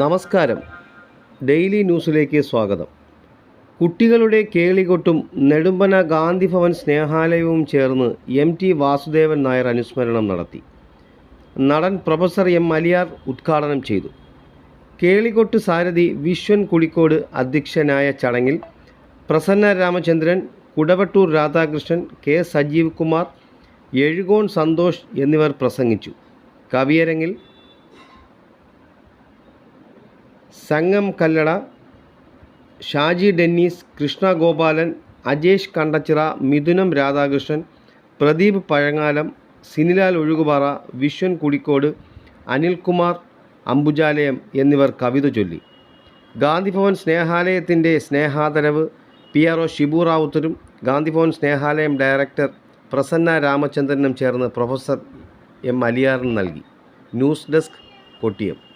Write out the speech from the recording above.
നമസ്കാരം. ഡെയിലി ന്യൂസിലേക്ക് സ്വാഗതം. കുട്ടികളുടെ കേളികൊട്ടും നെടുമ്പന ഗാന്ധിഭവൻ സ്നേഹാലയവും ചേർന്ന് എം ടി വാസുദേവൻ നായർ അനുസ്മരണം നടത്തി. നടൻ പ്രൊഫസർ എം അലിയാർ ഉദ്ഘാടനം ചെയ്തു. കേളികൊട്ട് സാരഥി വിശ്വൻ കുളിക്കോട് അധ്യക്ഷനായ ചടങ്ങിൽ പ്രസന്ന രാമചന്ദ്രൻ കുടവട്ടൂർ രാധാകൃഷ്ണൻ കെ സജീവ് കുമാർ എഴുകോൺ സന്തോഷ് എന്നിവർ പ്രസംഗിച്ചു. കവിയരങ്ങിൽ സംഗം കല്ലട ഷാജി ഡെന്നീസ് കൃഷ്ണ ഗോപാലൻ അജേഷ് കണ്ടച്ചിറ മിഥുനം രാധാകൃഷ്ണൻ പ്രദീപ് പഴങ്ങാലം സിനിലാൽ ഒഴുകുപാറ വിശ്വൻ കുടിക്കോട് അനിൽകുമാർ അംബുജാലയം എന്നിവർ കവിത ചൊല്ലി. ഗാന്ധിഭവൻ സ്നേഹാലയത്തിന്റെ സ്നേഹാദരവ് പി ആർ ഒ ഷിബു റാവുത്തരും ഗാന്ധിഭവൻ സ്നേഹാലയം ഡയറക്ടർ പ്രസന്ന രാമചന്ദ്രനും ചേർന്ന് പ്രൊഫസർ എം അലിയാറിന് നൽകി. News desk Kottiyam.